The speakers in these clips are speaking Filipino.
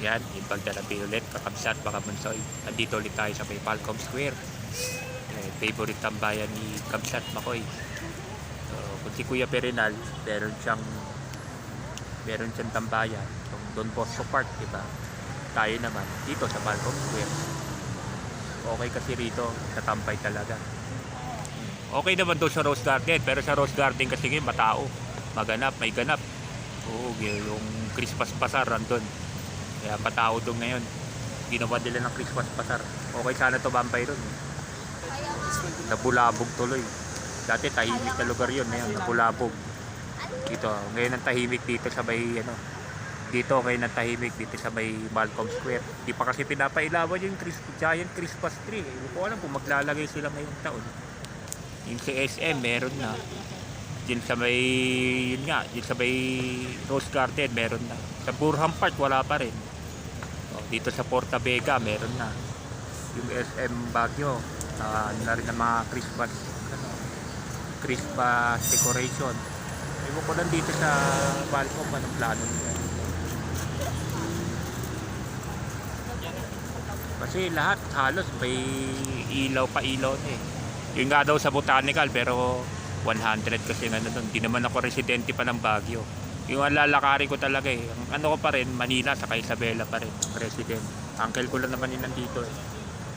Yan, therapy ulit, kakabsat, baka bunsoy. Nandito ulit tayo sa may Falcom Square. Eh, favorite tambayan ni Kabsat Makoy. So, kung si Kuya Perinal, meron siyang meron siyang tambayan. Yung Don Bosco Park, di ba? Tayo naman, dito sa Falcom Square. Okay kasi rito, natambay talaga. Okay naman doon sa Rose Garden, pero sa Rose Garden kasi ngayon matao. Maganap, may ganap. Oo, yung Christmas Bazaar andun. Kaya patao doon ngayon. Ginawa nila ng Christmas Bazaar. Okay sana tumambay ron. eh. Nabulabog tuloy. Dati tahimik na lugar yun. Ngayon, nabulabog. Dito, ngayon ang tahimik dito sa may ano, dito ngayon ang tahimik dito sa may Malcolm Square. Di pa kasi pinapailawan yung Chris, giant Christmas tree. Hindi ko alam kung maglalagay sila ngayong taon. Yung sa SM, meron na. Diyan sa may, yun nga, diyan sa may Rose Garden, meron na. Sa Burham Park, wala pa rin. O, dito sa Porta Vega, meron na. Yung SM Baguio, na, na rin ang mga Christmas, ano, Christmas decoration. Ewan ko lang dito sa Balcom, anong plano nila. Kasi lahat halos may ilaw pa ilaw eh. Yun nga daw sa botanical pero 100 kasi nga doon. Hindi naman ako residente pa ng Baguio. Yung ang lalakarin ko talaga eh. Ang ano ko pa rin, Manila sa Isabela pa rin, resident. Uncle ko lang naman yun nandito eh.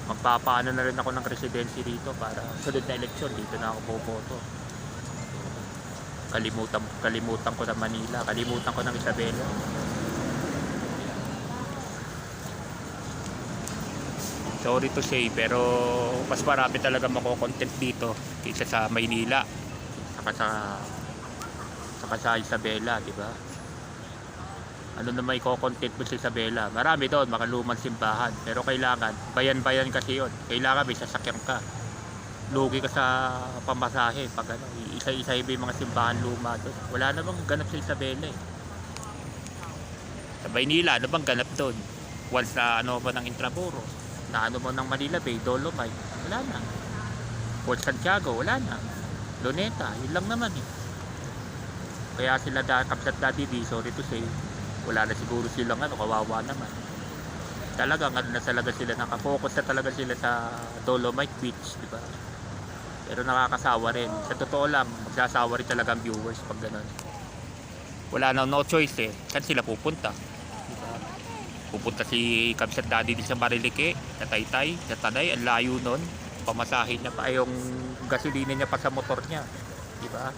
Magpapaano na rin ako ng residency dito para sunod na eleksyon dito na ako boboto. Kalimutan, kalimutan ko ng Manila, kalimutan ko ng Isabela. sorry to say pero mas marami talaga mako-content dito kaysa sa Maynila saka sa saka sa Isabela di ba? Ano na may content mo sa Isabela? Marami doon makalumang simbahan. Pero kailangan bayan-bayan kasi yon kailangan may sasakyan ka. Lugi ka sa pamasahe pag ano isa-isa yung mga simbahan luma doon. Wala namang ganap sa Isabela eh. Sa Maynila ano bang ganap doon? Once na ano ba ng Intramuros na ano mo ng Manila Bay, Dolomite, wala na. Port Santiago, wala na. Luneta, yun lang naman eh. Kaya sila da, Kapsat Daddy D, sorry to say, wala na siguro silang ano, kawawa naman. Talagang ano na talaga sila, nakafocus na talaga sila sa Dolomite Beach, di ba? Pero nakakasawa rin. Sa totoo lang, magsasawa rin talaga ang viewers pag ganun. Wala na, no choice eh. Saan sila pupunta? Pupunta si Kabsat Daddy din sa Marilike, sa Taytay, sa Tanay, ang layo nun. Pamasahin niya pa, yung gasolina niya pa sa motor niya. Di ba?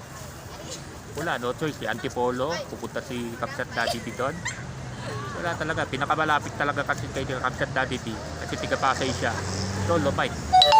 Wala, no choice. Si Antipolo, pupunta si Kabsat Daddy din doon. Wala talaga, pinakamalapit talaga kasi kay Kabsat Daddy din. Kasi tiga Pasay siya. Dolomite.